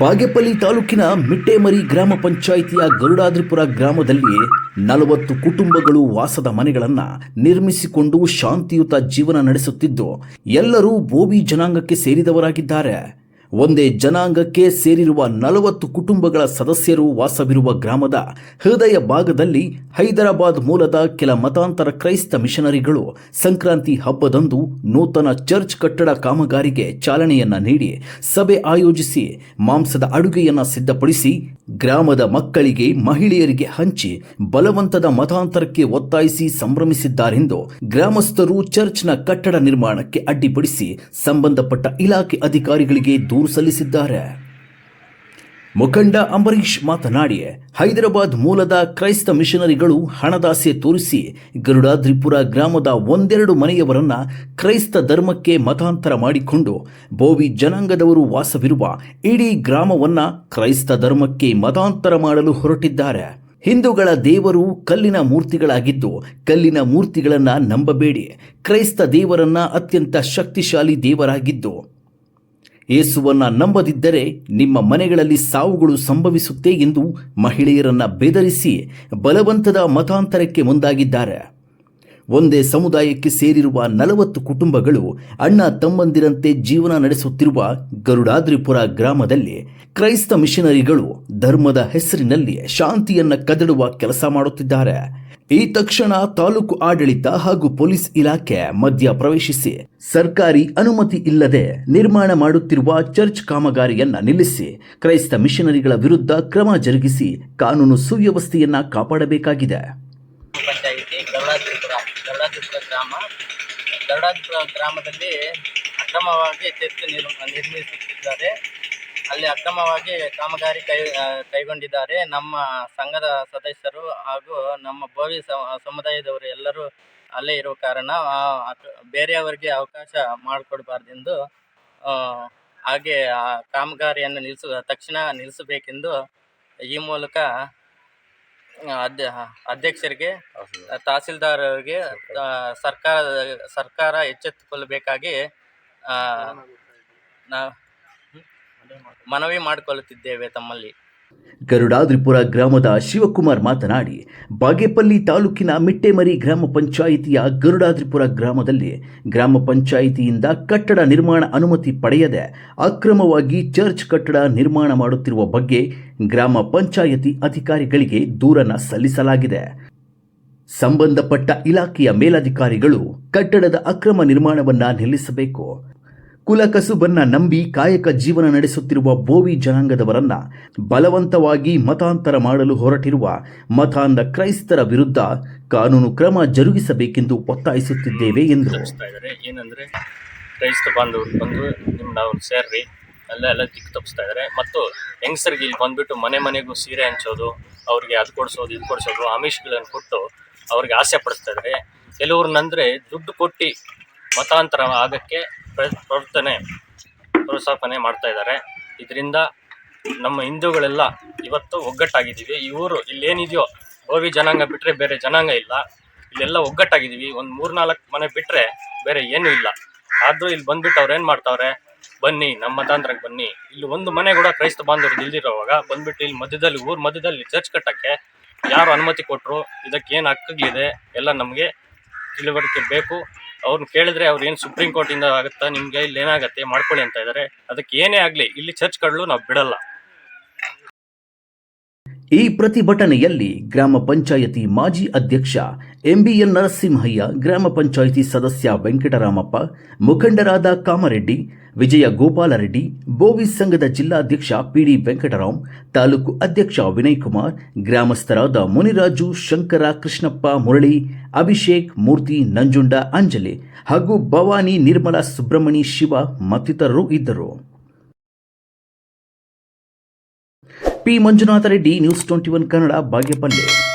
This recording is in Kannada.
ಬಾಗೇಪಲ್ಲಿ ತಾಲೂಕಿನ ಮಿಟ್ಟೇಮರಿ ಗ್ರಾಮ ಪಂಚಾಯಿತಿಯ ಗರುಡಾದ್ರಿಪುರ ಗ್ರಾಮದಲ್ಲಿ ನಲವತ್ತು ಕುಟುಂಬಗಳು ವಾಸದ ಮನೆಗಳನ್ನು ನಿರ್ಮಿಸಿಕೊಂಡು ಶಾಂತಿಯುತ ಜೀವನ ನಡೆಸುತ್ತಿದ್ದು, ಎಲ್ಲರೂ ಬೋವಿ ಜನಾಂಗಕ್ಕೆ ಸೇರಿದವರಾಗಿದ್ದಾರೆ. ಒಂದೇ ಜನಾಂಗಕ್ಕೆ ಸೇರಿರುವ ನಲವತ್ತು ಕುಟುಂಬಗಳ ಸದಸ್ಯರು ವಾಸವಿರುವ ಗ್ರಾಮದ ಹೃದಯ ಭಾಗದಲ್ಲಿ ಹೈದರಾಬಾದ್ ಮೂಲದ ಕೆಲ ಮತಾಂತರ ಕ್ರೈಸ್ತ ಮಿಷನರಿಗಳು ಸಂಕ್ರಾಂತಿ ಹಬ್ಬದಂದು ನೂತನ ಚರ್ಚ್ ಕಟ್ಟಡ ಕಾಮಗಾರಿಗೆ ಚಾಲನೆಯನ್ನ ನೀಡಿ ಸಭೆ ಆಯೋಜಿಸಿ ಮಾಂಸದ ಅಡುಗೆಯನ್ನ ಸಿದ್ಧಪಡಿಸಿ ಗ್ರಾಮದ ಮಕ್ಕಳಿಗೆ ಮಹಿಳೆಯರಿಗೆ ಹಂಚಿ ಬಲವಂತದ ಮತಾಂತರಕ್ಕೆ ಒತ್ತಾಯಿಸಿ ಸಂಭ್ರಮಿಸಿದ್ದಾರೆಂದು ಗ್ರಾಮಸ್ಥರು ಚರ್ಚ್ನ ಕಟ್ಟಡ ನಿರ್ಮಾಣಕ್ಕೆ ಅಡ್ಡಿಪಡಿಸಿ ಸಂಬಂಧಪಟ್ಟ ಇಲಾಖೆ ಅಧಿಕಾರಿಗಳಿಗೆ ದೂರು ಸಲ್ಲಿಸಿದ್ದಾರೆ. ಮುಖಂಡ ಅಂಬರೀಶ್ ಮಾತನಾಡಿ, ಹೈದರಾಬಾದ್ ಮೂಲದ ಕ್ರೈಸ್ತ ಮಿಷನರಿಗಳು ಹಣದಾಸೆ ತೋರಿಸಿ ಗರುಡಾದ್ರಿಪುರ ಗ್ರಾಮದ ಒಂದೆರಡು ಮನೆಯವರನ್ನ ಕ್ರೈಸ್ತ ಧರ್ಮಕ್ಕೆ ಮತಾಂತರ ಮಾಡಿಕೊಂಡು ಬೋವಿ ಜನಾಂಗದವರು ವಾಸವಿರುವ ಇಡೀ ಗ್ರಾಮವನ್ನ ಕ್ರೈಸ್ತ ಧರ್ಮಕ್ಕೆ ಮತಾಂತರ ಮಾಡಲು ಹೊರಟಿದ್ದಾರೆ. ಹಿಂದೂಗಳ ದೇವರು ಕಲ್ಲಿನ ಮೂರ್ತಿಗಳಾಗಿದ್ದು ಕಲ್ಲಿನ ಮೂರ್ತಿಗಳನ್ನ ನಂಬಬೇಡಿ. ಕ್ರೈಸ್ತ ದೇವರನ್ನ ಅತ್ಯಂತ ಶಕ್ತಿಶಾಲಿ ದೇವರಾಗಿದ್ದು. ಯೇಸುವನ್ನ ನಂಬದಿದ್ದರೆ ನಿಮ್ಮ ಮನೆಗಳಲ್ಲಿ ಸಾವುಗಳು ಸಂಭವಿಸುತ್ತೆ ಎಂದು ಮಹಿಳೆಯರನ್ನ ಬೆದರಿಸಿ ಬಲವಂತದ ಮತಾಂತರಕ್ಕೆ ಮುಂದಾಗಿದ್ದಾರೆ. ಒಂದೇ ಸಮುದಾಯಕ್ಕೆ ಸೇರಿರುವ ನಲವತ್ತು ಕುಟುಂಬಗಳು ಅಣ್ಣ ತಮ್ಮಂದಿರಂತೆ ಜೀವನ ನಡೆಸುತ್ತಿರುವ ಗರುಡಾದ್ರಿಪುರ ಗ್ರಾಮದಲ್ಲಿ ಕ್ರೈಸ್ತ ಮಿಷನರಿಗಳು ಧರ್ಮದ ಹೆಸರಿನಲ್ಲಿ ಶಾಂತಿಯನ್ನು ಕದಡುವ ಕೆಲಸ ಮಾಡುತ್ತಿದ್ದಾರೆ. ಈ ತಕ್ಷಣ ತಾಲೂಕು ಆಡಳಿತ ಹಾಗೂ ಪೊಲೀಸ್ ಇಲಾಖೆ ಮಧ್ಯ ಪ್ರವೇಶಿಸಿ ಸರ್ಕಾರಿ ಅನುಮತಿ ಇಲ್ಲದೆ ನಿರ್ಮಾಣ ಮಾಡುತ್ತಿರುವ ಚರ್ಚ್ ಕಾಮಗಾರಿಯನ್ನ ನಿಲ್ಲಿಸಿ ಕ್ರೈಸ್ತ ಮಿಷನರಿಗಳ ವಿರುದ್ಧ ಕ್ರಮ ಜರುಗಿಸಿ ಕಾನೂನು ಸುವ್ಯವಸ್ಥೆಯನ್ನ ಕಾಪಾಡಬೇಕಾಗಿದೆ. ಗ್ರಾಮದಲ್ಲಿ ಅಕ್ರಮವಾಗಿ ಚರ್ಚ್ ನಿರ್ ನಿರ್ಮಿಸುತ್ತಿದ್ದಾರೆ. ಅಲ್ಲಿ ಅಕ್ರಮವಾಗಿ ಕಾಮಗಾರಿ ಕೈ ಕೈಗೊಂಡಿದ್ದಾರೆ. ನಮ್ಮ ಸಂಘದ ಸದಸ್ಯರು ಹಾಗೂ ನಮ್ಮ ಭೋವಿ ಸಮುದಾಯದವರು ಎಲ್ಲರೂ ಅಲ್ಲೇ ಇರುವ ಕಾರಣ ಬೇರೆಯವರಿಗೆ ಅವಕಾಶ ಮಾಡಿಕೊಡಬಾರ್ದೆಂದು ಹಾಗೆ ಆ ಕಾಮಗಾರಿಯನ್ನು ನಿಲ್ಲಿಸ ತಕ್ಷಣ ನಿಲ್ಲಿಸಬೇಕೆಂದು ಈ ಮೂಲಕ ಅಧ್ಯ ಅಧ್ಯಕ್ಷರಿಗೆ ತಹಸೀಲ್ದಾರ್. ಅವರಿಗೆ ಸರ್ಕಾರ ಸರ್ಕಾರ ಎಚ್ಚೆತ್ತುಕೊಳ್ಳಬೇಕಾಗಿ ಆ, ನಾ- ಮನವಿ ಮಾಡಿಕೊಳ್ಳುತ್ತಿದ್ದೇವೆ ತಮ್ಮಲ್ಲಿ. ಗರುಡಾದ್ರಿಪುರ ಗ್ರಾಮದ ಶಿವಕುಮಾರ್ ಮಾತನಾಡಿ, ಬಾಗೇಪಲ್ಲಿ ತಾಲೂಕಿನ ಮಿಟ್ಟೆಮರಿ ಗ್ರಾಮ ಪಂಚಾಯಿತಿಯ ಗರುಡಾದ್ರಿಪುರ ಗ್ರಾಮದಲ್ಲಿ ಗ್ರಾಮ ಪಂಚಾಯಿತಿಯಿಂದ ಕಟ್ಟಡ ನಿರ್ಮಾಣ ಅನುಮತಿ ಪಡೆಯದೆ ಅಕ್ರಮವಾಗಿ ಚರ್ಚ್ ಕಟ್ಟಡ ನಿರ್ಮಾಣ ಮಾಡುತ್ತಿರುವ ಬಗ್ಗೆ ಗ್ರಾಮ ಪಂಚಾಯಿತಿ ಅಧಿಕಾರಿಗಳಿಗೆ ದೂರನ ಸಲ್ಲಿಸಲಾಗಿದೆ. ಸಂಬಂಧಪಟ್ಟ ಇಲಾಖೆಯ ಮೇಲಧಿಕಾರಿಗಳು ಕಟ್ಟಡದ ಅಕ್ರಮ ನಿರ್ಮಾಣವನ್ನು ನಿಲ್ಲಿಸಬೇಕು. ಕುಲಕಸುಬನ್ನ ನಂಬಿ ಕಾಯಕ ಜೀವನ ನಡೆಸುತ್ತಿರುವ ಬೋವಿ ಜನಾಂಗದವರನ್ನ ಬಲವಂತವಾಗಿ ಮತಾಂತರ ಮಾಡಲು ಹೊರಟಿರುವ ಮತಾಂಧ ಕ್ರೈಸ್ತರ ವಿರುದ್ಧ ಕಾನೂನು ಕ್ರಮ ಜರುಗಿಸಬೇಕೆಂದು ಒತ್ತಾಯಿಸುತ್ತಿದ್ದೇವೆ ಎಂದು ಏನಂದ್ರೆ ಕ್ರೈಸ್ತ ಬಾಂಧವರು ಬಂದು ನಿಮ್ಮ ನಾವು ಸೇರ್ರಿ. ಎಲ್ಲ ಎಲ್ಲ ದಿಕ್ಕು ತಪ್ಪಿಸ್ತಾ ಮತ್ತು ಹೆಂಗಸರಿಗೆ ಇಲ್ಲಿ ಬಂದ್ಬಿಟ್ಟು ಮನೆ ಮನೆಗೂ ಸೀರೆ ಹಂಚೋದು, ಅವ್ರಿಗೆ ಅದು ಕೊಡಿಸೋದು, ಇದು ಕೊಡಿಸೋದು, ಆಮಿಷ್ಗಳನ್ನು ಕೊಟ್ಟು ಅವ್ರಿಗೆ ಆಸೆ ಪಡಿಸ್ತಾ ಇದ್ದಾರೆ ಕೆಲವ್ರನ್ನಂದ್ರೆ ದುಡ್ಡು ಕೊಟ್ಟು ಮತಾಂತರ ಆಗಕ್ಕೆ ಪ್ರವರ್ತನೆ ಪ್ರೋತ್ಸಾಹನೆ ಮಾಡ್ತಾ ಇದ್ದಾರೆ. ಇದರಿಂದ ನಮ್ಮ ಹಿಂದೂಗಳೆಲ್ಲ ಇವತ್ತು ಒಗ್ಗಟ್ಟಾಗಿದ್ದೀವಿ. ಇವರು ಇಲ್ಲೇನಿದೆಯೋ ಭೋವಿ ಜನಾಂಗ ಬಿಟ್ಟರೆ ಬೇರೆ ಜನಾಂಗ ಇಲ್ಲ. ಇಲ್ಲೆಲ್ಲ ಒಗ್ಗಟ್ಟಾಗಿದ್ದೀವಿ. ಒಂದು ಮೂರ್ನಾಲ್ಕು ಮನೆ ಬಿಟ್ಟರೆ ಬೇರೆ ಏನೂ ಇಲ್ಲ. ಆದರೂ ಇಲ್ಲಿ ಬಂದ್ಬಿಟ್ಟು ಅವ್ರು ಏನು ಮಾಡ್ತಾವ್ರೆ? ಬನ್ನಿ, ನಮ್ಮ ಮತಾಂತರಕ್ಕೆ ಬನ್ನಿ. ಇಲ್ಲಿ ಒಂದು ಮನೆ ಕೂಡ ಕ್ರೈಸ್ತ ಬಾಂಧವರು ಇಲ್ದಿರೋವಾಗ ಬಂದ್ಬಿಟ್ಟು ಇಲ್ಲಿ ಮಧ್ಯದಲ್ಲಿ, ಊರ ಮಧ್ಯದಲ್ಲಿ ಚರ್ಚ್ ಕಟ್ಟಕ್ಕೆ ಯಾರು ಅನುಮತಿ ಕೊಟ್ಟರು ಇದಕ್ಕೆ ಏನು ಹಕ್ಕುಗಳಿದೆ ಎಲ್ಲ ನಮಗೆ ತಿಳುವಳಿಕೆ ಬೇಕು. ಅವ್ರನ್ನ ಕೇಳಿದ್ರೆ ಅವ್ರು ಏನು ಸುಪ್ರೀಂ ಕೋರ್ಟಿಂದ ಆಗುತ್ತಾ? ನಿಮಗೆ ಇಲ್ಲಿ ಏನಾಗುತ್ತೆ ಮಾಡ್ಕೊಳ್ಳಿ ಅಂತ ಇದ್ದಾರೆ ಅದಕ್ಕೆ ಏನೇ ಆಗಲಿ, ಇಲ್ಲಿ ಚರ್ಚ್ಗಳು ನಾವು ಬಿಡಲ್ಲ. ಈ ಪ್ರತಿಭಟನೆಯಲ್ಲಿ ಗ್ರಾಮ ಪಂಚಾಯತಿ ಮಾಜಿ ಅಧ್ಯಕ್ಷ ಎಂಬಿಎನ್ ನರಸಿಂಹಯ್ಯ, ಗ್ರಾಮ ಪಂಚಾಯಿತಿ ಸದಸ್ಯ ವೆಂಕಟರಾಮಪ್ಪ, ಮುಖಂಡರಾದ ಕಾಮರೆಡ್ಡಿ, ವಿಜಯ ಗೋಪಾಲರೆಡ್ಡಿ, ಬೋವಿ ಸಂಘದ ಜಿಲ್ಲಾಧ್ಯಕ್ಷ ಪಿಡಿ ವೆಂಕಟರಾಮ್ ತಾಲೂಕು ಅಧ್ಯಕ್ಷ ವಿನಯ್ ಕುಮಾರ್ ಗ್ರಾಮಸ್ಥರಾದ ಮುನಿರಾಜು, ಶಂಕರ, ಕೃಷ್ಣಪ್ಪ, ಮುರಳಿ, ಅಭಿಷೇಕ್, ಮೂರ್ತಿ, ನಂಜುಂಡ, ಅಂಜಲಿ ಹಾಗೂ ಭವಾನಿ, ನಿರ್ಮಲಾ, ಸುಬ್ರಹ್ಮಣಿ, ಶಿವ ಮತ್ತಿತರರು ಇದ್ದರು. P Manjunatha Reddy news twenty one Kannada Bagepalli.